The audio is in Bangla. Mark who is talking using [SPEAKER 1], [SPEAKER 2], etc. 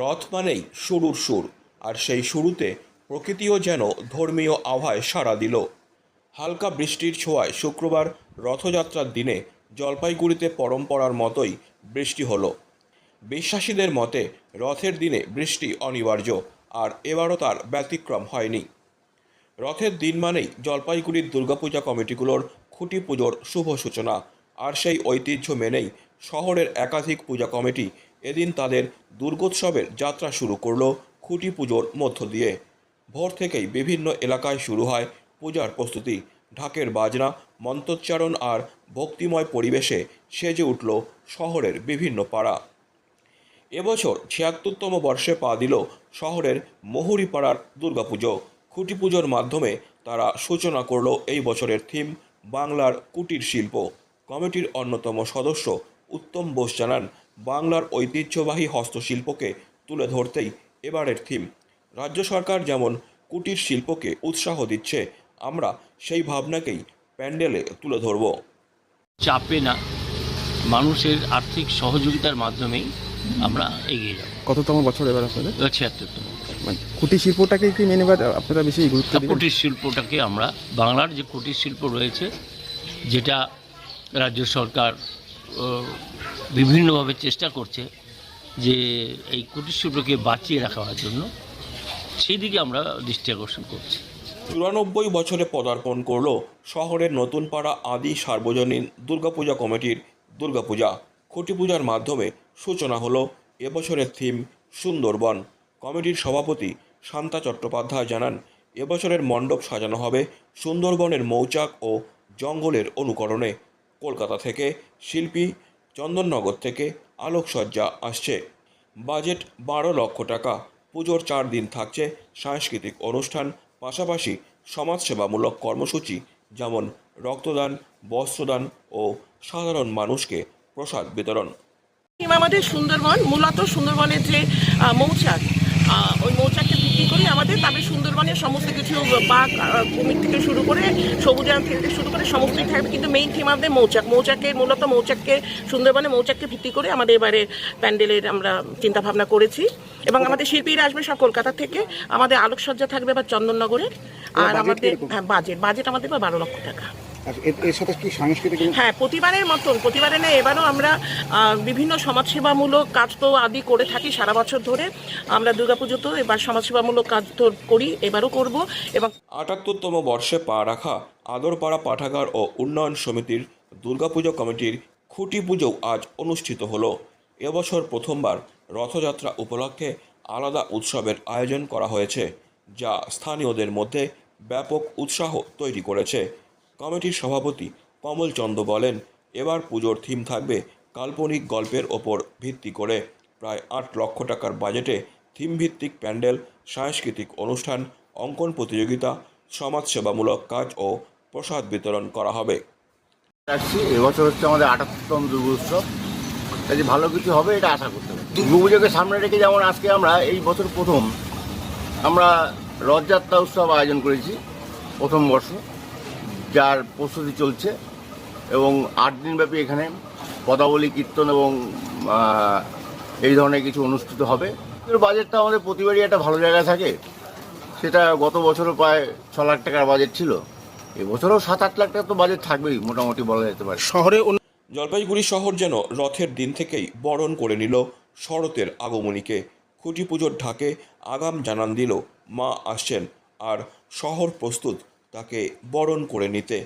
[SPEAKER 1] রথ মানেই শুরুর সুর, আর সেই শুরুতে প্রকৃতিও যেন ধর্মীয় আভায় সাড়া দিল। হালকা বৃষ্টির ছোঁয়ায় শুক্রবার রথযাত্রার দিনে জলপাইগুড়িতে পরম্পরার মতোই বৃষ্টি হলো। বিশ্বাসীদের মতে রথের দিনে বৃষ্টি অনিবার্য, আর এবারও তার ব্যতিক্রম হয়নি। রথের দিন মানেই জলপাইগুড়ির দুর্গাপূজা কমিটিগুলোর খুঁটি পুজোর শুভ সূচনা, আর সেই ঐতিহ্য মেনেই শহরের একাধিক পূজা কমিটি এদিন তাদের দুর্গোৎসবের যাত্রা শুরু করল খুঁটি পুজোর মধ্য দিয়ে। ভোর থেকেই বিভিন্ন এলাকায় শুরু হয় পূজার প্রস্তুতি। ঢাকের বাজনা, মন্ত্রোচ্চারণ আর ভক্তিময় পরিবেশে সেজে উঠল শহরের বিভিন্ন পাড়া। এবছর ছিয়াত্তরতম বর্ষে পা দিল শহরের মহুরিপাড়ার দুর্গাপুজো। খুঁটি পুজোর মাধ্যমে তারা সূচনা করল এই বছরের থিম বাংলার কুটির শিল্প। কমিটির অন্যতম সদস্য উত্তম বোস জানান বাংলার ঐতিহ্যবাহী হস্তশিল্পকে তুলে ধরতেই এবারের থিম রাজ্য সরকার যেমন কুটির শিল্পকে উৎসাহ দিচ্ছে আমরা সেই ভাবনাকেই প্যান্ডেলে তুলে ধরবো।
[SPEAKER 2] চাপে না মানুষের আর্থিক সহযোগিতার মাধ্যমেই আমরা এগিয়ে যাব।
[SPEAKER 3] কততম বছর এবার আপনাদের?
[SPEAKER 2] ছিয়াত্তরতম।
[SPEAKER 3] মানে কুটির শিল্পটাকে কি মেনে এবার আপনারা বেশি গুরুত্ব
[SPEAKER 2] কুটির শিল্পটাকে আমরা বাংলার যে কুটির শিল্প রয়েছে যেটা রাজ্য সরকার বিভিন্নভাবে চেষ্টা করছে যে এই কুটির শিল্পকে বাঁচিয়ে রাখার জন্য। সেই দিকে আমরা দৃষ্টি আকর্ষণ করছি।
[SPEAKER 1] চুরানব্বই বছরে পদার্পণ করল শহরের নতুন পাড়া আদি সার্বজনীন দুর্গাপূজা কমিটির দুর্গাপূজা। খুঁটি পূজার মাধ্যমে সূচনা হলো এবছরের থিম সুন্দরবন। কমিটির সভাপতি শান্তা চট্টোপাধ্যায় জানান, এবছরের মণ্ডপ সাজানো হবে সুন্দরবনের মৌচাক ও জঙ্গলের অনুকরণে। কলকাতা থেকে শিল্পী চন্দননগর থেকে আলোকসজ্জা আসছে। বাজেট বারো লক্ষ টাকা, পুজোর চার দিন থাকছে সাংস্কৃতিক অনুষ্ঠান, পাশাপাশি সমাজসেবামূলক কর্মসূচি, যেমন রক্তদান, বস্ত্রদান ও সাধারণ মানুষকে প্রসাদ বিতরণ।
[SPEAKER 4] আমাদের সুন্দরবন, মূলত সুন্দরবনের যে মৌচাক ওই আমাদের তবে সুন্দরবনের সমস্ত কিছু বাঘ কুমির থেকে শুরু করে সবুজায়ন থেকে শুরু করে সমস্তই থাকবে। কিন্তু মেইন থিম আমাদের মৌচাক। মৌচাকে মূলত মৌচাককে সুন্দরবনে মৌচাককে ভিত্তি করে আমাদের এবারে প্যান্ডেলের আমরা চিন্তা ভাবনা করেছি। এবং আমাদের শিল্পীরা আসবে সব কলকাতা থেকে। আমাদের আলোকসজ্জা থাকবে বা চন্দননগরের আর আমাদের হ্যাঁ বাজেট বাজেট আমাদের বারো লক্ষ টাকা।
[SPEAKER 5] এর- এর সাথে কি সাংস্কৃতিক
[SPEAKER 4] হ্যাঁ প্রতিবারের মতন প্রতিবারে না এবারও আমরা বিভিন্ন সমাজসেবামূলক কাজ তো আদি করে থাকি সারা বছর ধরে। আমরা দুর্গাপুজোতেও এবার সমাজসেবামূলক কাজ তো করি এবারও করব এবং
[SPEAKER 1] আটাত্তরতম বর্ষে পা রাখা আদরপাড়া পাঠাগার ও উন্নয়ন সমিতির দুর্গাপুজো কমিটির খুঁটি পুজো আজ অনুষ্ঠিত হলো। এবছর প্রথমবার রথযাত্রা উপলক্ষে আলাদা উৎসবের আয়োজন করা হয়েছে যা স্থানীয়দের মধ্যে ব্যাপক উৎসাহ তৈরি করেছে। কমিটির সভাপতি কমল চন্দ বলেন, এবার পুজোর থিম থাকবে কাল্পনিক গল্পের ওপর ভিত্তি করে। প্রায় আট লক্ষ টাকার বাজেটে থিম ভিত্তিক প্যান্ডেল, সাংস্কৃতিক অনুষ্ঠান, অঙ্কন প্রতিযোগিতা, সমাজসেবামূলক কাজ ও প্রসাদ বিতরণ করা হবে।
[SPEAKER 6] আসছি। এবছর হচ্ছে আমাদের আটাত্তরতম দুর্গোৎসব। কাজে ভালো কিছু হবে, এটা আশা করতে পারি। দুর্গাপুজোকে সামনে রেখে যেমন আজকে আমরা, এই বছর প্রথম আমরা রথযাত্রা উৎসব আয়োজন করেছি প্রথম বর্ষ। যার প্রস্তুতি চলছে এবং আট দিনব্যাপী এখানে পদাবলী, কীর্তন এবং এই ধরনের কিছু অনুষ্ঠিত হবে। বাজেটটা আমাদের প্রতিবারই একটা ভালো জায়গায় থাকে। সেটা গত বছরও প্রায় ছ লাখ টাকার বাজেট ছিল। এবছরও সাত, আট লাখ টাকা তো বাজেট থাকবেই, মোটামুটি বলা যেতে পারে।
[SPEAKER 3] শহরে
[SPEAKER 1] জলপাইগুড়ি শহর যেন রথের দিন থেকেই বরণ করে নিল শরতের আগমনীকে। খুঁটি পুজোর ঢাকে আগাম জানান দিল মা আসছেন। আর শহর প্রস্তুত তাকে বরণ করে নিতে